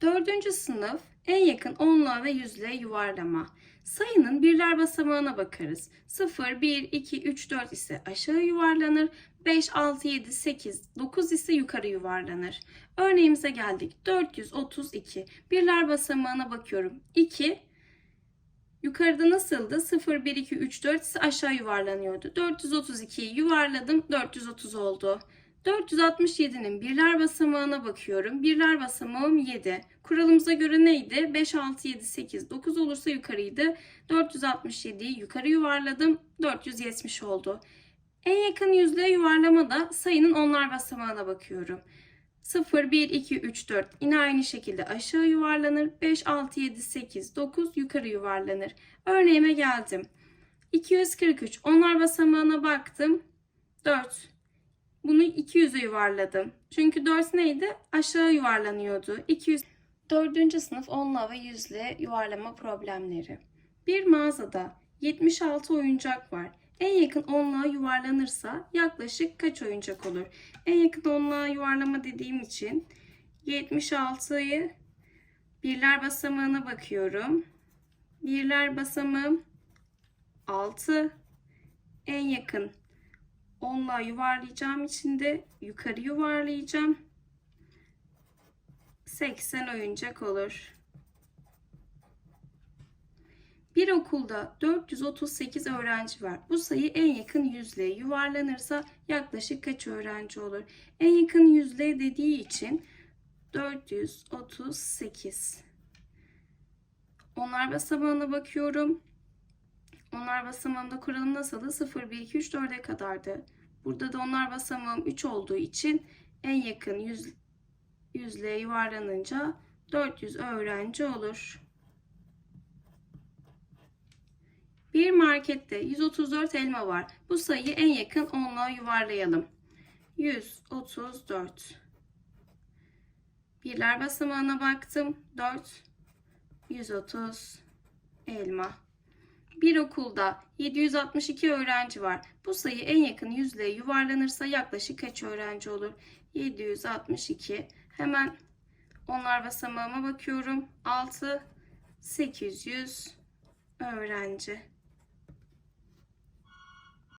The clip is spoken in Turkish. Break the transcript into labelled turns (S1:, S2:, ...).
S1: Dördüncü sınıf en yakın onluğa ve yüzlüğe yuvarlama. Sayının birler basamağına bakarız. 0, 1, 2, 3, 4 ise aşağı yuvarlanır. 5, 6, 7, 8, 9 ise yukarı yuvarlanır. Örneğimize geldik. 432. Birler basamağına bakıyorum. 2, Yukarıda nasıldı? 0, 1, 2, 3, 4 ise aşağı yuvarlanıyordu. 432'yi yuvarladım. 430 oldu. 467'nin birler basamağına bakıyorum. Birler basamağım 7. Kuralımıza göre neydi? 5, 6, 7, 8, 9 olursa yukarıydı. 467'yi yukarı yuvarladım. 470 oldu. En yakın yüzlüğe yuvarlamada sayının onlar basamağına bakıyorum. 0, 1, 2, 3, 4 yine aynı şekilde aşağı yuvarlanır. 5, 6, 7, 8, 9 yukarı yuvarlanır. Örneğime geldim. 243 onlar basamağına baktım. 4. Bunu 200'e yuvarladım. Çünkü 4 neydi? Aşağı yuvarlanıyordu. 200. 4. sınıf onla ve yüzle yuvarlama problemleri. Bir mağazada 76 oyuncak var. En yakın onluğa yuvarlanırsa yaklaşık kaç oyuncak olur? En yakın onluğa yuvarlama dediğim için 76'yı birler basamağına bakıyorum. Birler basamağım 6. En yakın onluğa yuvarlayacağım için de yukarı yuvarlayacağım. 80 oyuncak olur. Bir okulda 438 öğrenci var. Bu sayı en yakın yüzlüğe yuvarlanırsa yaklaşık kaç öğrenci olur? En yakın yüzlüğe dediği için 438. Onlar basamağına bakıyorum. Onlar basamağında kuralım nasıldı? 0, 1, 2, 3, 4'e kadardı. Burada da onlar basamağım 3 olduğu için en yakın yüz, yüzlüğe yuvarlanınca 400 öğrenci olur. Bir markette 134 elma var. Bu sayıyı en yakın onluğa yuvarlayalım. 134. Birler basamağına baktım. 4. 130 elma. Bir okulda 762 öğrenci var. Bu sayı en yakın yüzlüğe yuvarlanırsa yaklaşık kaç öğrenci olur? 762. Hemen onlar basamağıma bakıyorum. 6 800 öğrenci.